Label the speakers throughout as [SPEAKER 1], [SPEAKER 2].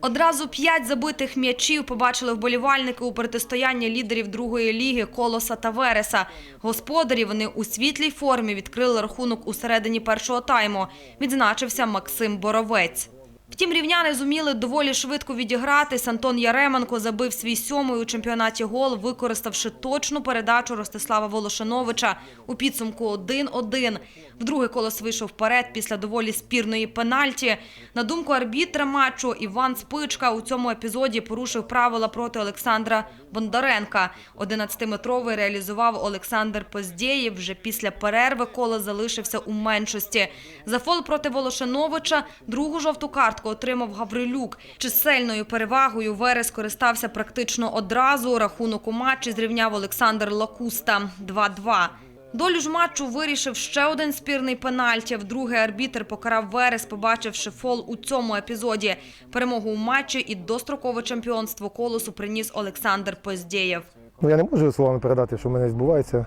[SPEAKER 1] Одразу п'ять забитих м'ячів побачили вболівальники у протистоянні лідерів другої ліги Колоса та Вереса. Господарі вони у світлій формі відкрили рахунок у середині першого тайму. Відзначився Максим Боровець. Втім, рівняни зуміли доволі швидко відігратись. Антон Яременко забив свій сьомий у чемпіонаті гол, використавши точну передачу Ростислава Волошановича у підсумку 1-1. Вдруге колос вийшов вперед після доволі спірної пенальті. На думку арбітра матчу, Іван Спичка у цьому епізоді порушив правила проти Олександра Бондаренка. 11-метровий реалізував Олександр Поздєєв. Вже після перерви коло залишився у меншості. За фол проти Волошановича другу жовту картку отримав Гаврилюк. Чисельною перевагою Верес користався практично одразу. Рахунок у матчі зрівняв Олександр Лакуста 2-2. Долю ж матчу вирішив ще один спірний пенальті. Вдруге арбітр покарав Верес, побачивши фол у цьому епізоді. Перемогу у матчі і дострокове чемпіонство колосу приніс Олександр Поздєєв.
[SPEAKER 2] Ну, я не можу словами передати, що в мене відбувається.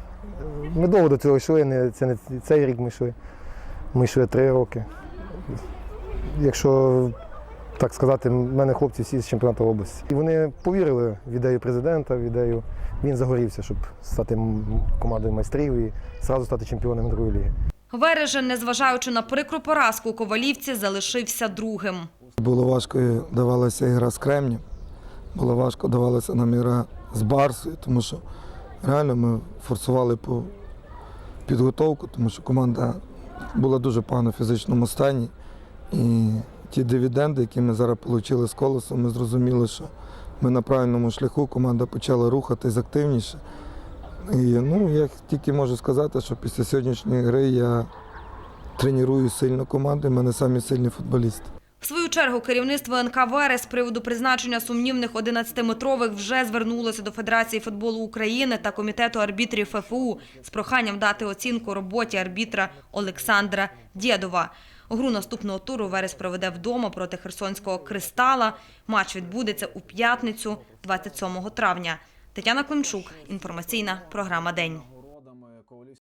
[SPEAKER 2] Ми довго до цього йшли, не, це не цей рік ми йшли. Ми йшли три роки. Якщо так сказати, в мене хлопці всі з чемпіонату області. І вони повірили в ідею президента, в ідею. Він загорівся, щоб стати командою майстрів і одразу стати чемпіоном другої ліги.
[SPEAKER 1] Вережин, незважаючи на прикру поразку у Ковалівці, залишився другим.
[SPEAKER 3] Було важко і давалася ігра з Кремнем, було важко давалася нам ігра з Барсою, тому що реально ми форсували по підготовку, тому що команда була дуже погано в фізичному стані. І ті дивіденди, які ми зараз отримали з колосом, ми зрозуміли, що ми на правильному шляху, команда почала рухатись активніше. І ну, я тільки можу сказати, що після сьогоднішньої гри я треную сильну команду, в мене самі сильні футболісти.
[SPEAKER 1] В свою чергу керівництво НК «Верес» з приводу призначення сумнівних 11-метрових вже звернулося до Федерації футболу України та комітету арбітрів ФФУ з проханням дати оцінку роботі арбітра Олександра Дєдова. Гру наступного туру Верес проведе вдома проти Херсонського «Кристала». Матч відбудеться у п'ятницю, 27 травня. Тетяна Климчук. Інформаційна програма «День».